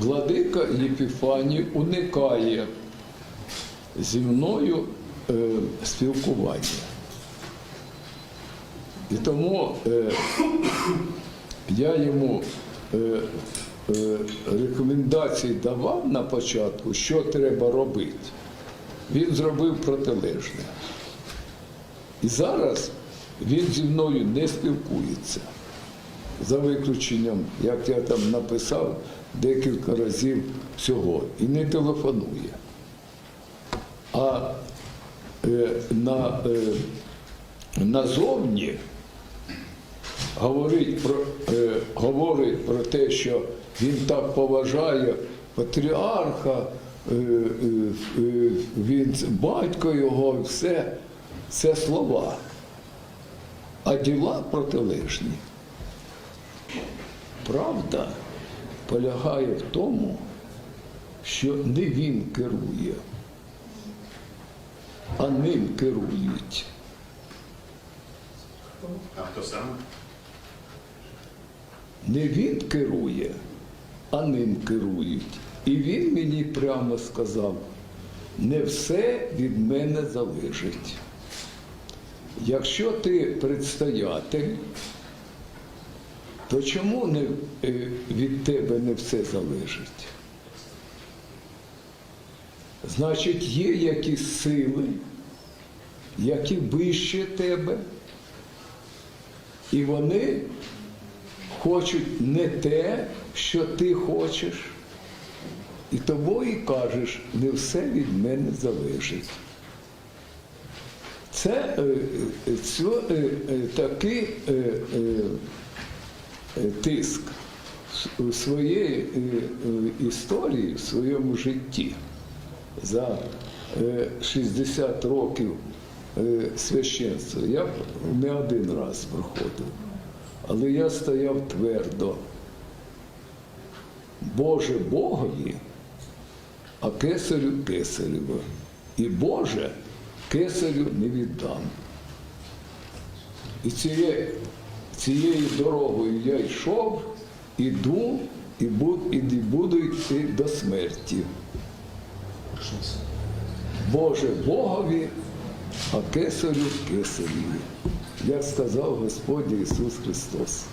владика Єпіфаній уникає зі мною е, спілкування. І тому е, я йому е, е, рекомендації давав на початку, що треба робити. Він зробив протилежне. І зараз він зі мною не спілкується. За виключенням, як я там написав, декілька разів всього і не телефонує. А е, на, е, назовні говорить про, е, говорить про те, що він так поважає патріарха, е, е, е, він батько його, все це слова, а діла протилежні. Правда полягає в тому, що не він керує, а ним керують. А хто саме? Не він керує, а ним керують. І він мені прямо сказав, не все від мене залежить. Якщо ти предстоятель, то чому не, е, від тебе не все залежить? Значить, є якісь сили, які вище тебе, і вони хочуть не те, що ти хочеш. І і кажеш, не все від мене залежить. Це е, е, тиск с- у своєї е, е, історії, в своєму житті за е, 60 років е, священства. Я не один раз проходив, але я стояв твердо. Боже Богові, а кесарю кесареву. І Боже кесарю не віддам. І цією, цією дорогою я йшов, іду і буду, і буду йти до смерті. Боже Богові, а кесарю кесарю, Як сказав Господь Ісус Христос.